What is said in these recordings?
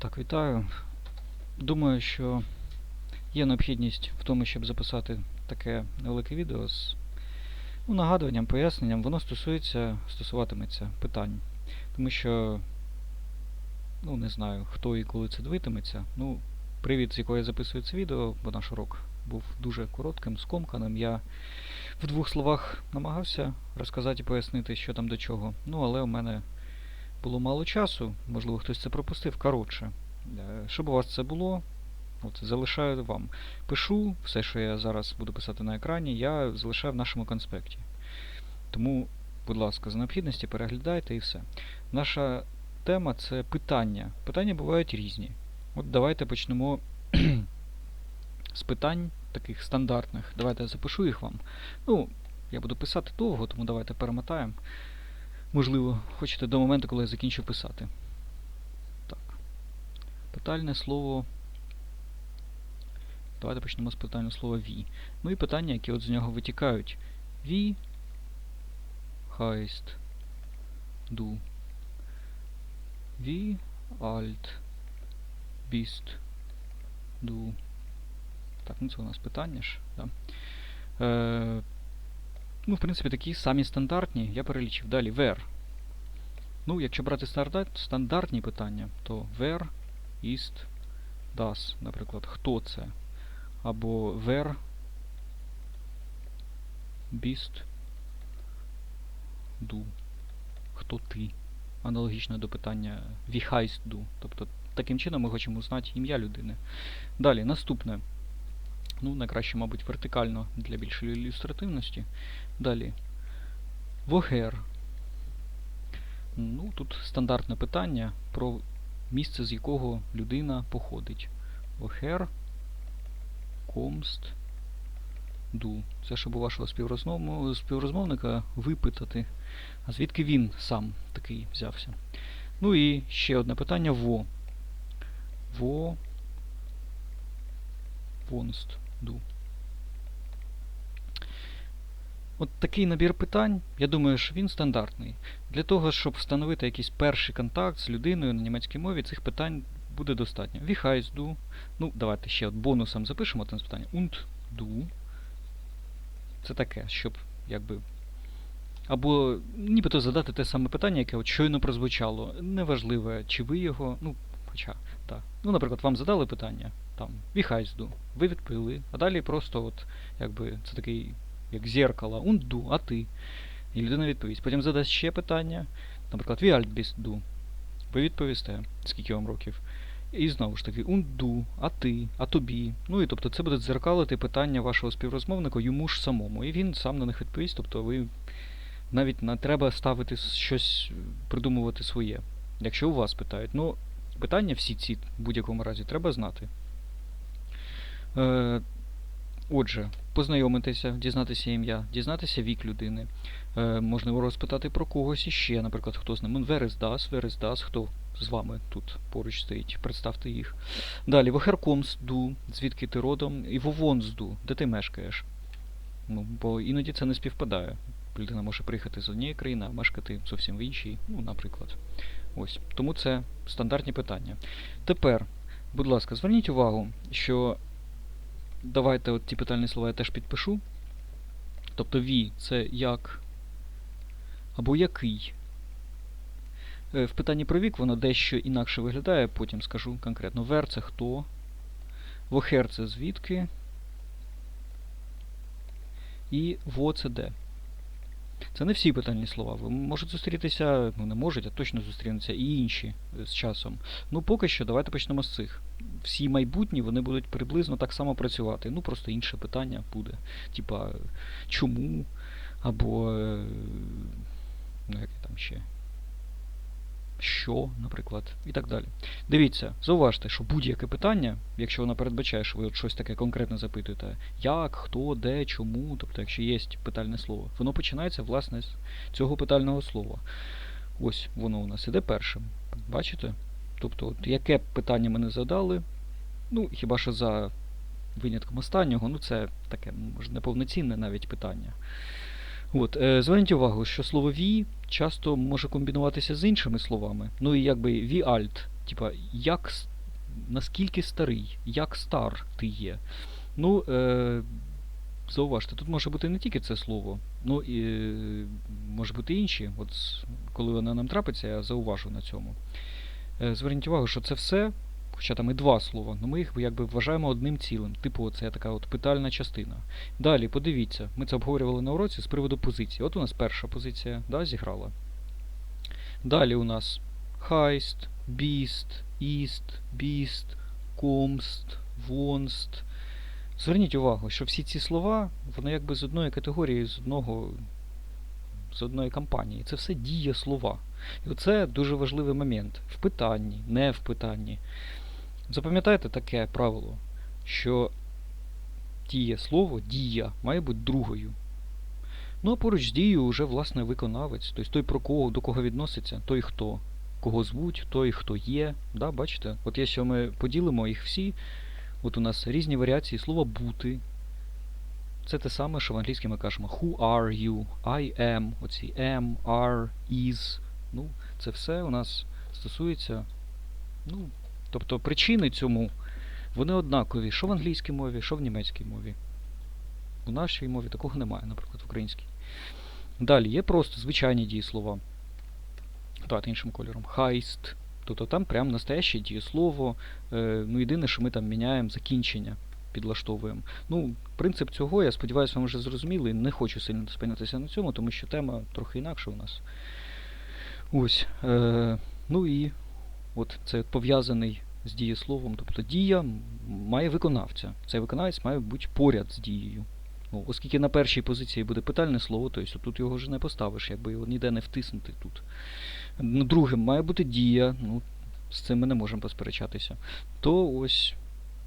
Так, вітаю. Думаю, що є необхідність в тому, щоб записати таке невелике відео з ну, нагадуванням, поясненням. Воно стосується, стосуватиметься питань. Тому що, ну, не знаю, хто і коли це дивитиметься. Ну, привід, з якого я записую це відео, бо наш урок був дуже коротким, скомканим. Я в двох словах намагався розказати і пояснити, що там до чого. Ну, але у мене було мало часу, можливо, хтось це пропустив. Коротше, е, щоб у вас це було, от, залишаю вам. Пишу все, що я зараз буду писати на екрані, я залишаю в нашому конспекті. Тому, будь ласка, за необхідності переглядайте і все. Наша тема це питання. Питання бувають різні. От давайте почнемо з питань таких стандартних. Давайте я запишу їх вам. Ну, я буду писати довго, тому давайте перемотаємо. Можливо, хочете до моменту, коли я закінчу писати. Так. Питальне слово. Давайте почнемо з питального слова «ві». Ну і питання, які от з нього витікають. «Ві» heißt du. Wie alt bist du? Так, ну це у нас питання ж. Да. Е, ну, в принципі, такі самі стандартні, я перелічив. Далі where. Ну, якщо брати стандарт, стандартні питання, то where ist das, наприклад, хто це? Або where bist du. Хто ти? Аналогічно до питання wie heißt du. Тобто таким чином ми хочемо узнати ім'я людини. Далі, наступне. Ну, найкраще, мабуть, вертикально для більшої ілюстративності. Далі. Woher. Ну, тут стандартне питання про місце, з якого людина походить. Woher kommst du. Це щоб у вашого співрозмов... співрозмовника випитати, а звідки він сам такий взявся. Ну і ще одне питання во. Во wohnst du. От такий набір питань, я думаю, що він стандартний. Для того, щоб встановити якийсь перший контакт з людиною на німецькій мові, цих питань буде достатньо. Wie heißt du? Ну, давайте ще от бонусом запишемо це питання. Und du. Це таке, щоб якби. Або нібито задати те саме питання, яке от щойно прозвучало. Неважливо, чи ви його. Ну, хоча, так. Ну, наприклад, вам задали питання, там, du? Ви відповіли, а далі просто от, якби, це такий, як зеркало, du, а ти. І людина відповість. Потім задасть ще питання, наприклад, alt? Ви відповісте, скільки вам років. І знову ж таки, du, а ти, а тобі. Ну і тобто це буде дзеркалити питання вашого співрозмовника йому ж самому. І він сам на них відповість, тобто ви навіть не треба ставити щось, придумувати своє. Якщо у вас питають. Ну, питання всі ці в будь-якому разі треба знати. Е, отже, познайомитися, дізнатися ім'я, дізнатися вік людини. Е, можливо розпитати про когось іще, наприклад, хто з ним. Is das, хто з вами тут поруч стоїть, представте їх. Далі, kommst звідки ти родом, і du, де ти мешкаєш. Ну, бо іноді це не співпадає. Людина може приїхати з однієї країни, а мешкати зовсім в іншій, ну, наприклад. Ось. Тому це стандартні питання. Тепер, будь ласка, зверніть увагу, що давайте от ті питальні слова я теж підпишу. Тобто ві це як або який. Е, В питанні про вік воно дещо інакше виглядає, потім скажу конкретно. Вер це хто. Вохер це звідки. І во це де. Це не всі питальні слова. Ви можуть зустрітися, ну не можуть, а точно зустрінуться і інші е, з часом. Ну, поки що, давайте почнемо з цих. Всі майбутні вони будуть приблизно так само працювати. Ну, просто інше питання буде. Типа, чому? Або. е, Ну, яке там ще. Що, наприклад, і так далі. Дивіться, зауважте, що будь-яке питання, якщо воно передбачає, що ви от щось таке конкретно запитуєте, як, хто, де, чому, тобто, якщо є питальне слово, воно починається, власне, з цього питального слова. Ось воно у нас іде першим. Бачите? Тобто, от, яке питання мене задали, ну, хіба що за винятком останнього, ну це таке, може, неповноцінне навіть питання. От, е, зверніть увагу, що слово «ві» часто може комбінуватися з іншими словами. Ну і якби «ві альт», типа як наскільки старий, як стар ти є. Ну, е, зауважте, тут може бути не тільки це слово, ну і е, може бути інші. От коли вона нам трапиться, я зауважу на цьому. Е, зверніть увагу, що це все, хоча там і два слова, але ми їх якби вважаємо одним цілим. Типу, це така от питальна частина. Далі, подивіться, ми це обговорювали на уроці з приводу позиції. От у нас перша позиція, да, зіграла. Далі у нас Heist, Beast, East, Beast, Comst, Wonst. Зверніть увагу, що всі ці слова, вони якби з одної категорії, з одного з одної кампанії. Це все дієслова. І оце дуже важливий момент. В питанні, не в питанні. Запам'ятайте таке правило, що дієслово, дія, має бути другою. Ну а поруч з дією вже власне виконавець, тобто той, про кого, до кого відноситься, той хто, кого звуть, той хто є. Да, бачите? От якщо ми поділимо їх всі, от у нас різні варіації слова бути. Це те саме, що в англійській ми кажемо who are you, I am, оці am, are, is. Ну, це все у нас стосується. Ну, тобто причини цьому, вони однакові, що в англійській мові, що в німецькій мові. У нашій мові такого немає, наприклад, в українській. Далі є просто звичайні дієслова. Давайте іншим кольором. Heist. Тобто там прям настояще дієслово. Е, ну, єдине, що ми там міняємо закінчення, підлаштовуємо. Ну, принцип цього, я сподіваюся, вам вже зрозуміли. Не хочу сильно спинятися на цьому, тому що тема трохи інакша у нас. Ось. Е, ну і от це пов'язаний з дієсловом. Тобто дія має виконавця. Цей виконавець має бути поряд з дією. Ну, оскільки на першій позиції буде питальне слово, то тут його вже не поставиш, якби його ніде не втиснути тут. Ну, Другим має бути дія, ну, з цим ми не можемо посперечатися. То ось,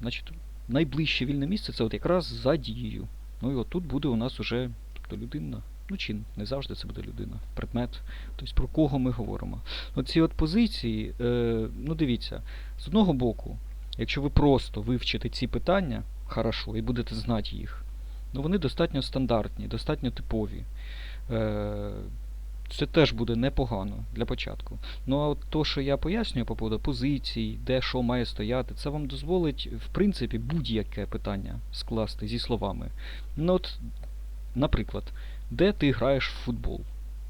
значить, найближче вільне місце це от якраз за дією. Ну і от тут буде у нас уже тобто людина. Ну, чи не завжди це буде людина, предмет. Тобто про кого ми говоримо. Оці от позиції, е, ну дивіться, з одного боку, якщо ви просто вивчите ці питання хорошо і будете знати їх, ну вони достатньо стандартні, достатньо типові. Е, це теж буде непогано для початку. Ну а от то, що я пояснюю по поводу позицій, де що має стояти, це вам дозволить, в принципі, будь-яке питання скласти зі словами. Ну от, наприклад, де ти граєш в футбол?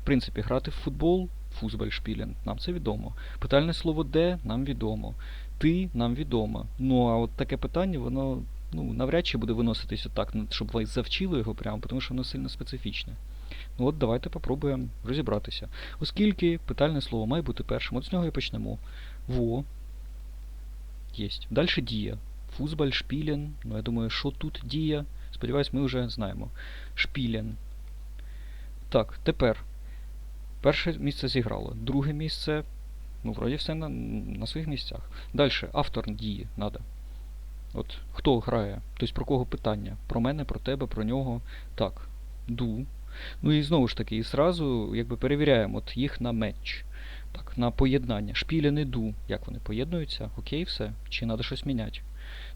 В принципі, грати в футбол, фузбальшпілен, нам це відомо. Питальне слово де нам відомо. Ти нам відомо. Ну а от таке питання, воно ну, навряд чи буде виноситися так, ну, щоб ви завчили його прямо, тому що воно сильно специфічне. Ну от давайте попробуємо розібратися. Оскільки питальне слово має бути першим, от з нього і почнемо. Во. Єсть. Далі дія. Фузбаль, шпілен. Ну, я думаю, що тут дія. Сподіваюсь, ми вже знаємо. Шпілен. Так, тепер. Перше місце зіграло. Друге місце. Ну, вроді все на, на своїх місцях. Далі, автор дії надо. От хто грає? Тобто про кого питання? Про мене, про тебе, про нього. Так. Ду. Ну і знову ж таки, і зразу якби перевіряємо от їх на меч. Так, на поєднання. Шпіля не ду. Як вони поєднуються? Окей, все. Чи треба щось міняти?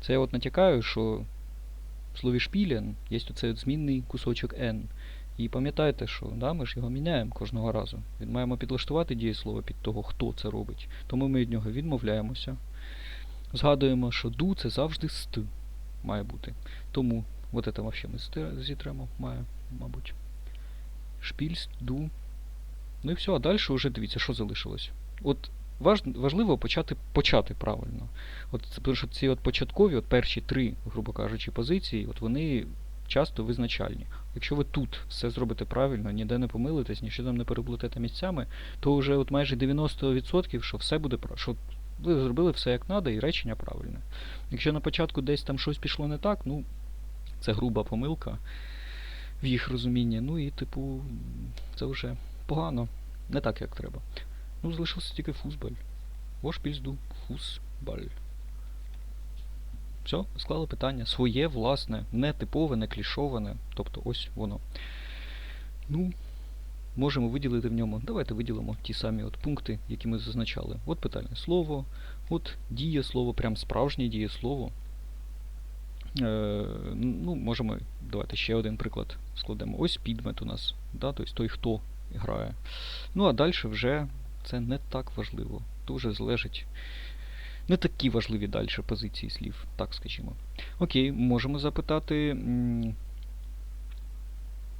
Це я от натякаю, що в слові шпілен є оцей змінний кусочок n. І пам'ятайте, що да, ми ж його міняємо кожного разу. Він маємо підлаштувати дієслово під того, хто це робить. Тому ми від нього відмовляємося. Згадуємо, що ду це завжди ст має бути. Тому от це вообще ми зітремо, має, мабуть. Шпільс, ду. Ну і все, а далі вже дивіться, що залишилось. От важ, важливо почати почати правильно. От тому що ці от початкові, от перші три, грубо кажучи, позиції, от вони часто визначальні. Якщо ви тут все зробите правильно, ніде не помилитесь, нічого там не переплутаєте місцями, то вже от майже 90% що все буде. Що ви зробили все як треба і речення правильне. Якщо на початку десь там щось пішло не так, ну це груба помилка в їх розумінні. Ну і, типу, це вже погано. Не так, як треба. Ну, залишився тільки фузбаль. Вош пізду, фузбаль. Все, склали питання. Своє, власне, не типове, не клішоване. Тобто ось воно. Ну, можемо виділити в ньому. Давайте виділимо ті самі от пункти, які ми зазначали. От питальне слово, от дієслово, прям справжнє дієслово. Е, ну, можемо, давайте ще один приклад складемо. Ось підмет у нас, да, тобто той, хто грає. Ну, а далі вже це не так важливо. Дуже залежить не такі важливі далі позиції слів, так скажімо. Окей, можемо запитати.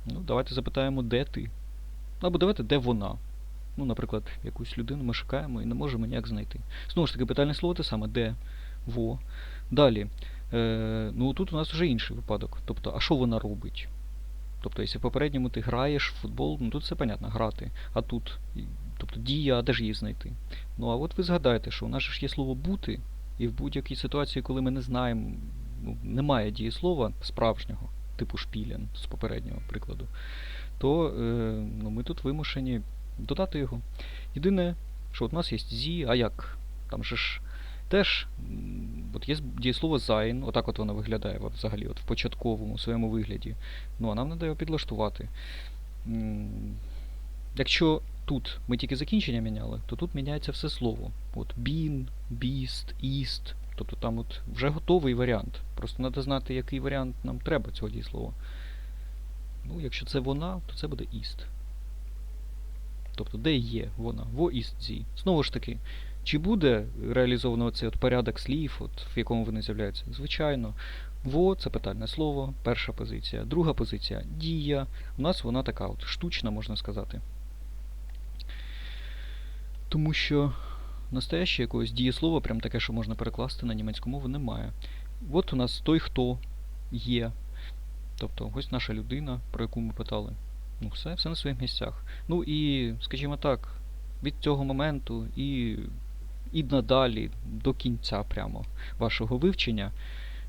Ну, давайте запитаємо, де ти. Або давайте, де вона. Ну, наприклад, якусь людину ми шукаємо і не можемо ніяк знайти. Знову ж таки, питальне слово те саме, де, во. Далі. Е, ну тут у нас вже інший випадок. Тобто, а що вона робить? Тобто, якщо в попередньому ти граєш в футбол, ну тут все понятно, грати. А тут, тобто дія, а де ж її знайти? Ну а от ви згадайте, що у нас ж є слово бути, і в будь-якій ситуації, коли ми не знаємо, ну, немає дієслова справжнього, типу шпілен з попереднього прикладу, то е, ну, ми тут вимушені додати його. Єдине, що от у нас є зі, а як? Там же ж теж от є дієслово sein, отак от воно виглядає взагалі, от в початковому своєму вигляді. Ну, а нам треба його підлаштувати. Якщо тут ми тільки закінчення міняли, то тут міняється все слово. От been, beast, east. Тобто там от вже готовий варіант. Просто треба знати, який варіант нам треба цього дієслова. Ну, якщо це вона, то це буде ist. Тобто, де є вона? Во ist sie. Знову ж таки, чи буде реалізовано цей от порядок слів, от, в якому вони з'являються? Звичайно. Во це питальне слово, перша позиція. Друга позиція дія. У нас вона така от штучна, можна сказати. Тому що настояще якогось дієслова, прям таке, що можна перекласти на німецьку мову, немає. От у нас той, хто є. Тобто, ось наша людина, про яку ми питали. Ну, все, все на своїх місцях. Ну і, скажімо так, від цього моменту і, і надалі, до кінця прямо вашого вивчення,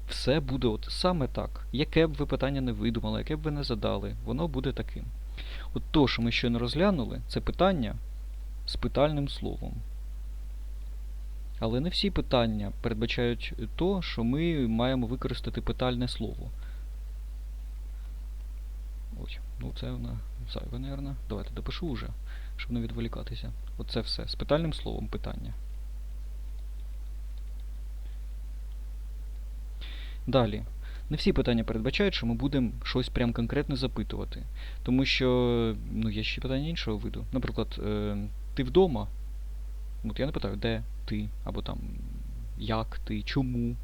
все буде от саме так. Яке б ви питання не видумали, яке б ви не задали, воно буде таким. От то, що ми щойно розглянули, це питання з питальним словом. Але не всі питання передбачають то, що ми маємо використати питальне слово. Ось, ну це вона зайве, напевно. Давайте допишу вже, щоб не відволікатися. Оце все. З питальним словом питання. Далі. Не всі питання передбачають, що ми будемо щось прям конкретне запитувати. Тому що ну, є ще питання іншого виду. Наприклад, е, ти вдома? От я не питаю, де ти, або там як ти, чому.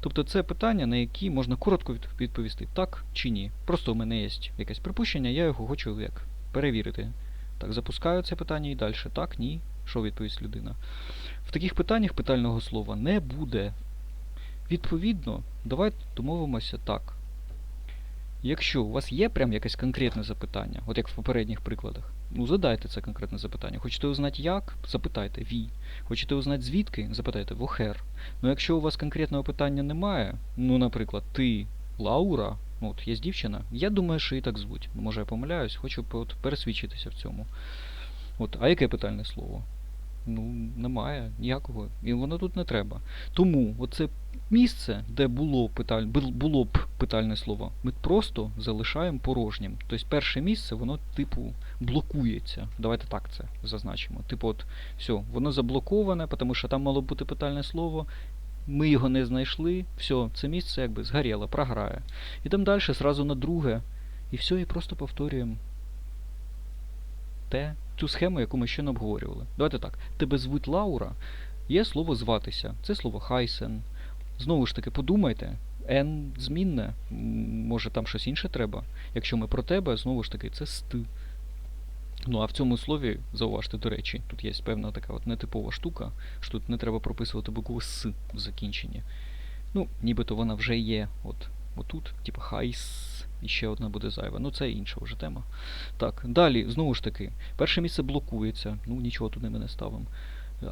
Тобто це питання, на які можна коротко від- відповісти так чи ні. Просто у мене є якесь припущення, я його хочу як перевірити. Так, запускаю це питання і далі. Так, ні. Що відповість людина? В таких питаннях питального слова не буде. Відповідно, давайте домовимося так. Якщо у вас є прям якесь конкретне запитання, от як в попередніх прикладах, ну задайте це конкретне запитання. Хочете узнати як? Запитайте ві. Хочете узнати звідки? Запитайте вохер. Ну якщо у вас конкретного питання немає, ну, наприклад, ти Лаура, от є дівчина, я думаю, що і так звуть. Може я помиляюсь, хочу от пересвідчитися в цьому. От, а яке питальне слово? Ну, немає ніякого. І воно тут не треба. Тому оце місце, де було, питаль... було б питальне слово, ми просто залишаємо порожнім. Тобто перше місце, воно, типу, блокується. Давайте так це зазначимо. Типу, от, все, воно заблоковане, тому що там мало бути питальне слово. Ми його не знайшли, все, це місце якби згоріло, програє. Ідемо далі, зразу на друге. І все, і просто повторюємо те, ту схему, яку ми ще не обговорювали. Давайте так. Тебе звуть Лаура, є слово зватися. Це слово хайсен. Знову ж таки, подумайте, N змінне, може там щось інше треба. Якщо ми про тебе, знову ж таки, це ст. Ну а в цьому слові, зауважте, до речі, тут є певна така от нетипова штука, що тут не треба прописувати букву С в закінченні. Ну, нібито вона вже є. От, отут, типу хайс, і ще одна буде зайва. Ну це інша вже тема. Так, далі, знову ж таки, перше місце блокується, ну нічого туди ми не ставимо.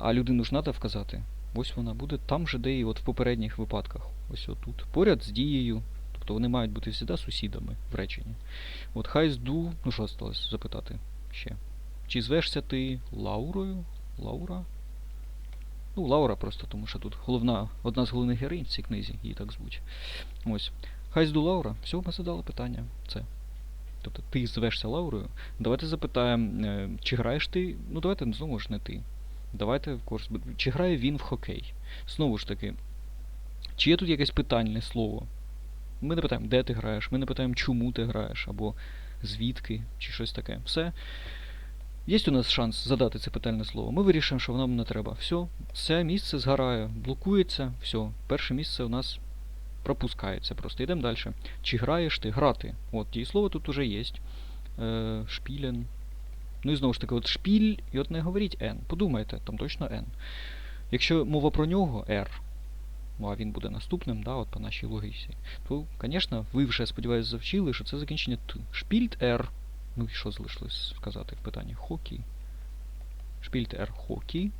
А людину ж треба вказати. Ось вона буде там же, де і от в попередніх випадках. Ось отут. Поряд з дією. Тобто вони мають бути завжди сусідами в реченні. От хай зду. Ну що осталось запитати ще? Чи звешся ти Лаурою? Лаура? Ну, Лаура просто, тому що тут головна, одна з головних героїнь в цій книзі, її так звуть. Ось. Хай зду Лаура. Все, ми задали питання. Це. Тобто ти звешся Лаурою. Давайте запитаємо, е, чи граєш ти. Ну давайте знову ж не ти. Давайте в курс. Чи грає він в хокей? Знову ж таки, чи є тут якесь питальне слово? Ми не питаємо, де ти граєш, ми не питаємо, чому ти граєш, або звідки, чи щось таке. Все. Є у нас шанс задати це питальне слово. Ми вирішуємо, що нам не треба. Все, це місце згорає, блокується, все. Перше місце у нас пропускається. Просто йдемо далі. Чи граєш ти? Грати. От, дієслово тут уже є. Е, шпілен. Ну і знову ж таки, от шпіль, і от не говоріть N. Подумайте, там точно N. Якщо мова про нього R, ну а він буде наступним, да, от по нашій логіці, то, звісно, ви вже, сподіваюся, завчили, що це закінчення Т. Шпільт R. Ну і що залишилось сказати в питанні? Хокій. Шпільт R хокій.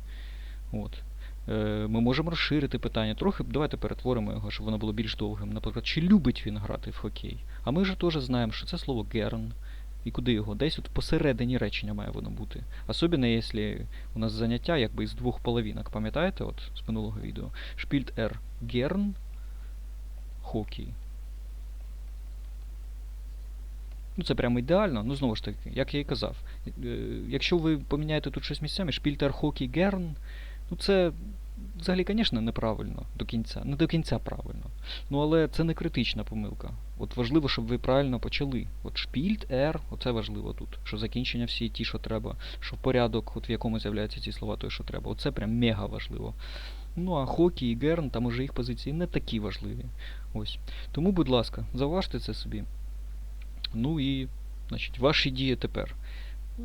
От. Е, ми можемо розширити питання. Трохи давайте перетворимо його, щоб воно було більш довгим. Наприклад, чи любить він грати в хокей? А ми вже теж знаємо, що це слово герн. І куди його? Десь от посередині речення має воно бути. Особливо, якщо у нас заняття якби із двох половинок. Пам'ятаєте, от з минулого відео? Шпільт R герн хокей. Ну, це прямо ідеально. Ну, знову ж таки, як я і казав. Е, Якщо ви поміняєте тут щось місцями, шпільтер хокей герн, ну це взагалі, звісно, неправильно до кінця. Не до кінця правильно. Ну, але це не критична помилка. От важливо, щоб ви правильно почали. От шпільт, ер, оце важливо тут. Що закінчення всі ті, що треба, що порядок, от в якому з'являються ці слова, той, що треба. Оце прям мега важливо. Ну а хокей і герн, там уже їх позиції не такі важливі. Ось. Тому, будь ласка, заважте це собі. Ну і, значить, ваші дії тепер.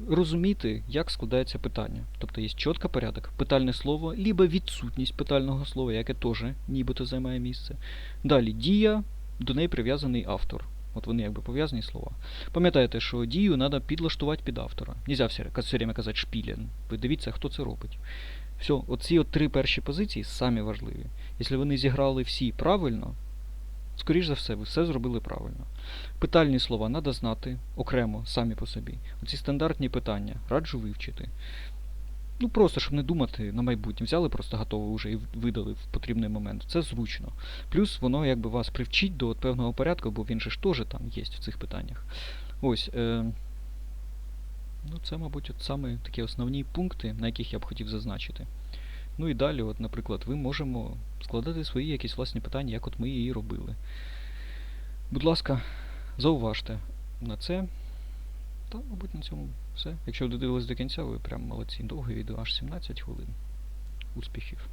Розуміти, як складається питання. Тобто є чітко порядок, питальне слово, либо відсутність питального слова, яке теж нібито займає місце. Далі дія, до неї прив'язаний автор. От вони якби пов'язані слова. Пам'ятаєте, що дію треба підлаштувати під автора. Нельзя все время казати шпілен. Ви дивіться, хто це робить. Все, оці от три перші позиції самі важливі. Якщо вони зіграли всі правильно, скоріш за все, ви все зробили правильно. Питальні слова треба знати окремо, самі по собі. Оці стандартні питання раджу вивчити. Ну просто, щоб не думати на майбутнє. Взяли просто готове вже і видали в потрібний момент. Це зручно. Плюс воно якби вас привчить до певного порядку, бо він же ж теж там є в цих питаннях. Ось. Е, ну, це, мабуть, от саме такі основні пункти, на яких я б хотів зазначити. Ну і далі, от, наприклад, ви можемо складати свої якісь власні питання, як от ми її робили. Будь ласка, зауважте на це. Та, мабуть, на цьому все. Якщо ви додивились до кінця, ви прям молодці. Довге відео, аж 17 хвилин. Успіхів!